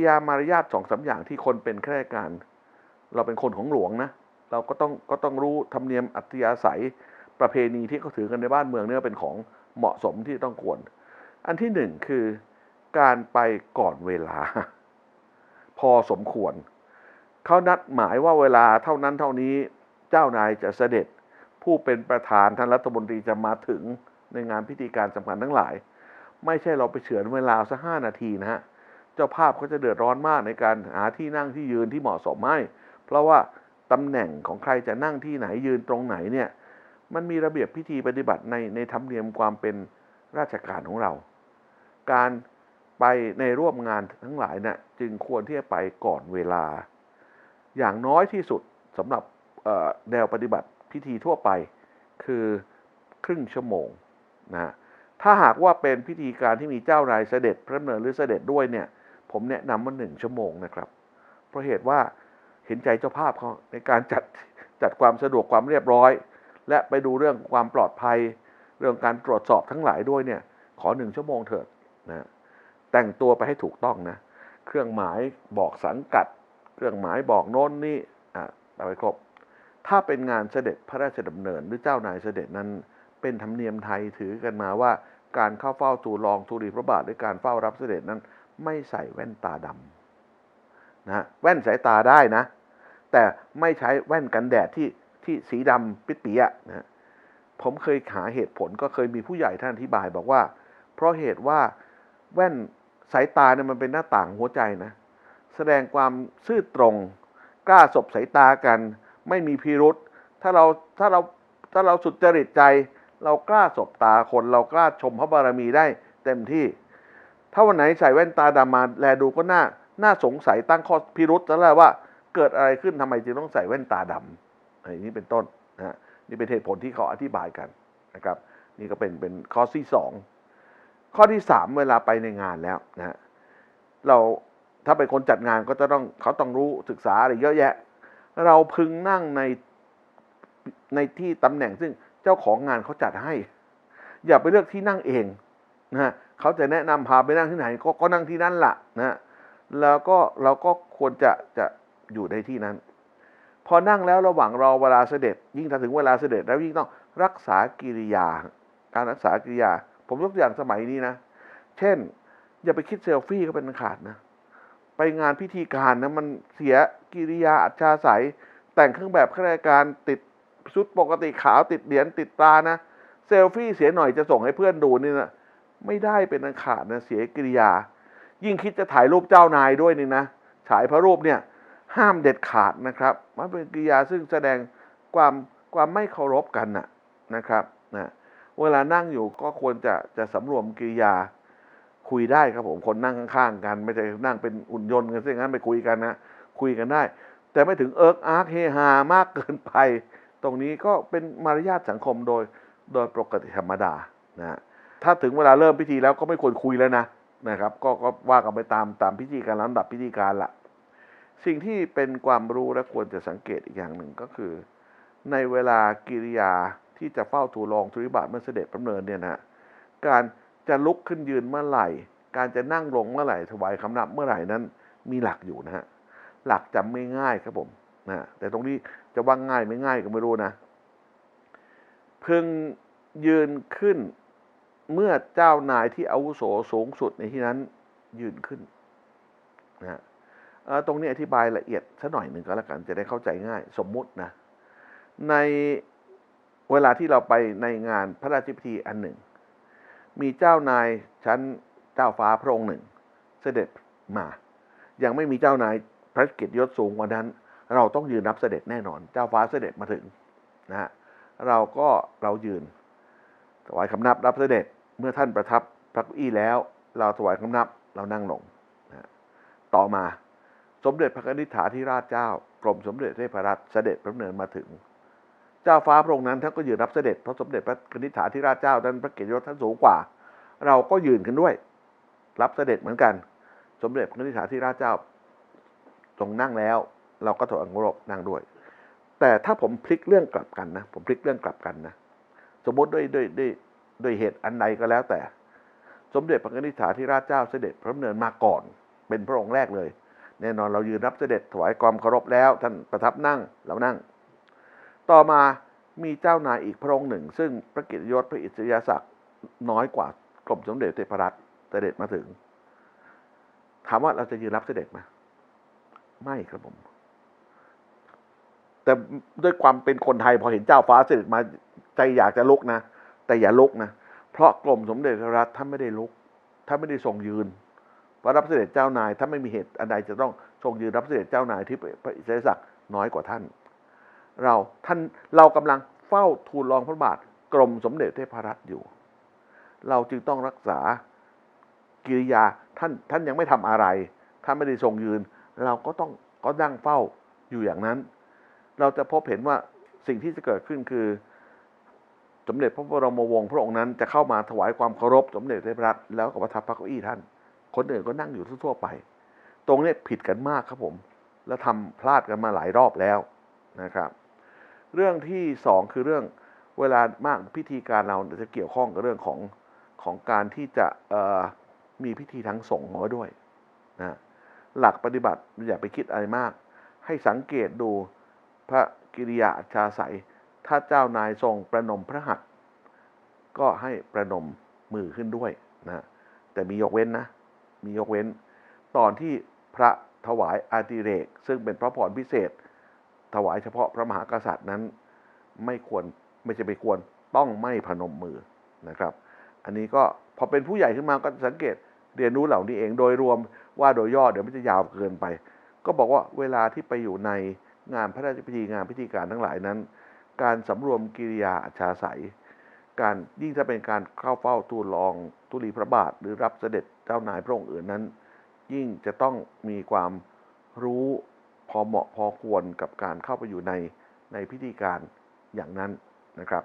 ริยามารยาทสองสามอย่างที่คนเป็นข้าราชการ เราเป็นคนของหลวงนะ เราก็ต้องก็ต้องรู้ธรรมเนียมอัธยาศัยประเพณีที่เขาถือกันในบ้านเมืองเนี่ยเป็นของเหมาะสมที่ต้องควร อันที่หนึ่งคือการไปก่อนเวลา พอสมควร เขานัดหมายว่าเวลาเท่านั้นเท่านี้เจ้านายจะเสด็จ ผู้เป็นประธานท่านรัฐมนตรีจะมาถึงในงานพิธีการสำคัญทั้งหลาย ไม่ใช่เราไปเฉือนเวลาสักห้านาทีนะฮะ จ้าภาพเขาจะเดือดร้อนมากในการหาที่นั่งที่ยืนที่เหมาะสมให้เพราะว่าตำแหน่งของใครจะนั่งที่ไหนยืนตรงไหนเนี่ยมันมีระเบียบพิธีปฏิบัติในในธรรมเนียมความเป็นราชการของเรา การไปในร่วมงานทั้งหลายเนี่ยจึงควรที่จะไปก่อนเวลา อย่างน้อยที่สุดสำหรับแนวปฏิบัติพิธีทั่วไปคือครึ่งชั่วโมงนะถ้าหากว่าเป็นพิธีการที่มีเจ้านายเสด็จพระเนินหรือเสด็จด้วยเนี่ย ผมแนะนำว่าหนึ่งชั่วโมงนะครับ เพราะเหตุว่าเห็นใจเจ้าภาพเขาในการจัดจัดความสะดวกความเรียบร้อย และไปดูเรื่องความปลอดภัย เรื่องการตรวจสอบทั้งหลายด้วยเนี่ย ขอหนึ่งชั่วโมงเถิดนะแต่งตัวไปให้ถูกต้องนะ เครื่องหมายบอกสังกัด เครื่องหมายบอกโน้นนี่อะเอาไปครบ ถ้าเป็นงานเสด็จพระราชดำเนินหรือเจ้านายเสด็จนั้น เป็นธรรมเนียมไทยถือกันมาว่า การเข้าเฝ้าทูลรองทูลีพระบาทหรือการเฝ้ารับเสด็จนั้น ไม่ใส่แว่นตาดำนะแว่นสายตาได้นะ แต่ไม่ใช้แว่นกันแดดที่ที่สีดำปิดปีอะนะฮะผมเคยหาเหตุผลก็เคยมีผู้ใหญ่ท่านอธิบายบอกว่า เพราะเหตุว่าแว่นสายตาเนี่ยมันเป็นหน้าต่างหัวใจนะ แสดงความซื่อตรง กล้าสบสายตากัน ไม่มีพิรุษถ้าเราถ้าเราถ้าเราสุดจริตใจ เรากล้าสบตาคน เรากล้าชมพระบารมีได้เต็มที่ ถ้าวันไหนใส่แว่นตาดำมาแลดูก็น่าน่าสงสัยตั้งข้อพิรุษแล้วแหละว่าเกิดอะไรขึ้นทำไมจึงต้องใส่แว่นตาดำอันนี้เป็นต้นนะฮะนี่เป็นเหตุผลที่เขาอธิบายกันนะครับ นี่ก็เป็นเป็นข้อที่สองข้อที่สามเวลาไปในงานแล้วนะฮะเราถ้าเป็นคนจัดงานก็จะต้องเขาต้องรู้ศึกษาอะไรเยอะแยะ เราพึงนั่งในในที่ตำแหน่งซึ่งเจ้าของงานเขาจัดให้ อย่าไปเลือกที่นั่งเองนะฮะ เขาจะแนะนำพาไปนั่งที่ไหนก็ก็นั่งที่นั่นละนะแล้วก็เราก็ควรจะจะอยู่ในที่นั้น พอนั่งแล้วระหว่างรอเวลาเสด็จ ยิ่งถ้าถึงเวลาเสด็จแล้วยิ่งต้องรักษากิริยา การรักษากิริยา ผมยกตัวอย่างสมัยนี้นะ เช่น อย่าไปคิดเซลฟี่ก็เป็นอันขาดนะ ไปงานพิธีการนะมันเสียกิริยาอัจฉาศัยแต่งเครื่องแบบข้าราชการติดชุดปกติขาวติดเหรียญติดตานะเซลฟี่เสียหน่อยจะส่งให้เพื่อนดูนี่นะ ไม่ได้เป็นอันขาดนะเสียกิริยา ยิ่งคิดจะถ่ายรูปเจ้านายด้วยนี่นะฉายพระรูปเนี่ยห้ามเด็ดขาดนะครับ มันเป็นกิริยาซึ่งแสดงความความไม่เคารพกันนะนะครับนะเวลานั่งอยู่ก็ควรจะจะสำรวมกิริยาคุยได้ครับผมคนนั่งข้างๆกัน ไม่ใช่นั่งเป็นอุ่นยนต์กันซะอย่างนั้นไปคุยกันนะคุยกันได้ แต่ไม่ถึงเอิร์กอาร์กเฮฮามากเกินไป ตรงนี้ก็เป็นมารยาทสังคมโดยโดยปกติธรรมดานะฮะ ถ้าถึงเวลาเริ่มพิธีแล้วก็ไม่ควรคุยแล้วนะนะครับ ก็ก็ว่ากันไปตามตามพิธีการลำดับพิธีการละสิ่งที่เป็นความรู้และควรจะสังเกตอีกอย่างหนึ่งก็คือ ในเวลากิริยาที่จะเฝ้าทูลรองธุริบาทเมื่อเสด็จพระดำเนินเนี่ยนะการจะลุกขึ้นยืนเมื่อไหร่ การจะนั่งลงเมื่อไหร่ถวายคำนับเมื่อไหร่นั้นมีหลักอยู่นะฮะหลักจำไม่ง่ายครับผมนะแต่ตรงนี้จะว่าง่ายไม่ง่ายก็ไม่รู้นะพึงยืนขึ้น เมื่อเจ้านายที่อาวุโสสูงสุดในที่นั้นยืนขึ้นนะตรงนี้อธิบายละเอียดสักหน่อยหนึ่งก็แล้วกันจะได้เข้าใจง่าย สมมุตินะ ในเวลาที่เราไปในงานพระราชพิธีอันหนึ่ง มีเจ้านายชั้นเจ้าฟ้าพระองค์หนึ่ง เสด็จมา ยังไม่มีเจ้านายพระเกียรติยศสูงกว่านั้น เราต้องยืนรับเสด็จแน่นอน เจ้าฟ้าเสด็จมาถึงนะฮะเราก็เรายืนถวายคำนับรับเสด็จ เมื่อท่านประทับพระเก้าอี้แล้ว เราถวายคำนับเรานั่งลงนะต่อมาสมเด็จพระนิธิฐาธิราชเจ้ากรมสมเด็จเทพรัตน์เสด็จพระเนินมาถึง เจ้าฟ้าพระองค์นั้นท่านก็ยืนรับเสด็จเพราะสมเด็จพระนิธิฐาธิราชเจ้านั้นพระเกียรติยศท่านสูงกว่า เราก็ยืนกันด้วย รับเสด็จเหมือนกัน สมเด็จพระนิธิฐาธิราชเจ้าทรงนั่งแล้ว เราก็ถวายเคารพนั่งด้วย แต่ถ้าผมพลิกเรื่องกลับกันนะ ผมพลิกเรื่องกลับกันนะ สมมติด้วยด้วยด้วย ด้วยเหตุอันใดก็แล้วแต่ สมเด็จพระนิธิฐาธิราชเจ้าเสด็จพระดำเนินมาก่อน เป็นพระองค์แรกเลย แน่นอนเรายืนรับเสด็จถวายความเคารพแล้ว ท่านประทับนั่งเรานั่ง ต่อมามีเจ้านายอีกพระองค์หนึ่ง ซึ่งพระกียรติยศพระอิสริยศักดิ์น้อยกว่ากรมสมเด็จเทพรัตน์เสด็จมาถึง ถามว่าเราจะยืนรับเสด็จไหมไม่ครับผม แต่ด้วยความเป็นคนไทยพอเห็นเจ้าฟ้าเสด็จมาใจอยากจะลุกนะ แต่อย่าลุกนะ เพราะกรมสมเด็จพระรัตน์ท่านไม่ได้ลุกท่านไม่ได้ทรงยืนพระรับเสด็จเจ้านายถ้าไม่มีเหตุอันใดจะต้องทรงยืนรับเสด็จเจ้านายที่พระอิสริยศักดิ์น้อยกว่าท่าน เราท่านเรากำลังเฝ้าทูลรองพระบาทกรมสมเด็จเทพรัตน์อยู่ เราจึงต้องรักษากิริยาท่านท่านยังไม่ทำอะไรท่านไม่ได้ทรงยืน เราก็ต้องก็นั่งเฝ้าอยู่อย่างนั้น เราจะพบเห็นว่าสิ่งที่จะเกิดขึ้นคือ สมเด็จพระบรมวงศ์พระองค์นั้นจะเข้ามาถวายความเคารพสมเด็จเทพรัตน์แล้วก็ประทับพระเก้าอี้ท่าน คนอื่นก็นั่งอยู่ทั่วๆไป ตรงนี้ผิดกันมากครับผม แล้วทำพลาดกันมาหลายรอบแล้วนะครับ เรื่องที่สองคือเรื่องเวลามากพิธีการเราจะเกี่ยวข้องกับเรื่องของของการที่จะมีพิธีทางสงฆ์มาด้วยนะหลักปฏิบัติอย่าไปคิดอะไรมาก ให้สังเกตดูพระกิริยาอัจฉาย ถ้าเจ้านายทรงประนมพระหัตถ์ก็ให้ประนมมือขึ้นด้วยนะแต่มียกเว้นนะ มียกเว้น ตอนที่พระถวายอาติเรก ซึ่งเป็นพระพรพิเศษ ถวายเฉพาะพระมหากษัตริย์นั้น ไม่ควรไม่ใช่ไม่ควรต้องไม่พนมมือนะครับ อันนี้ก็พอเป็นผู้ใหญ่ขึ้นมาก็สังเกตเรียนรู้เหล่านี้เองโดยรวมว่าโดยย่อเดี๋ยวมันจะยาวเกินไป ก็บอกว่าเวลาที่ไปอยู่ในงานพระราชพิธีงานพิธีการทั้งหลายนั้น การสำรวมกิริยาอัจฉาศัย การยิ่งถ้าเป็นการเข้าเฝ้าทูลลองทุลีพระบาทหรือรับเสด็จเจ้านายพระองค์อื่นนั้น ยิ่งจะต้องมีความรู้พอเหมาะพอควรกับการเข้าไปอยู่ในในพิธีการอย่างนั้นนะครับ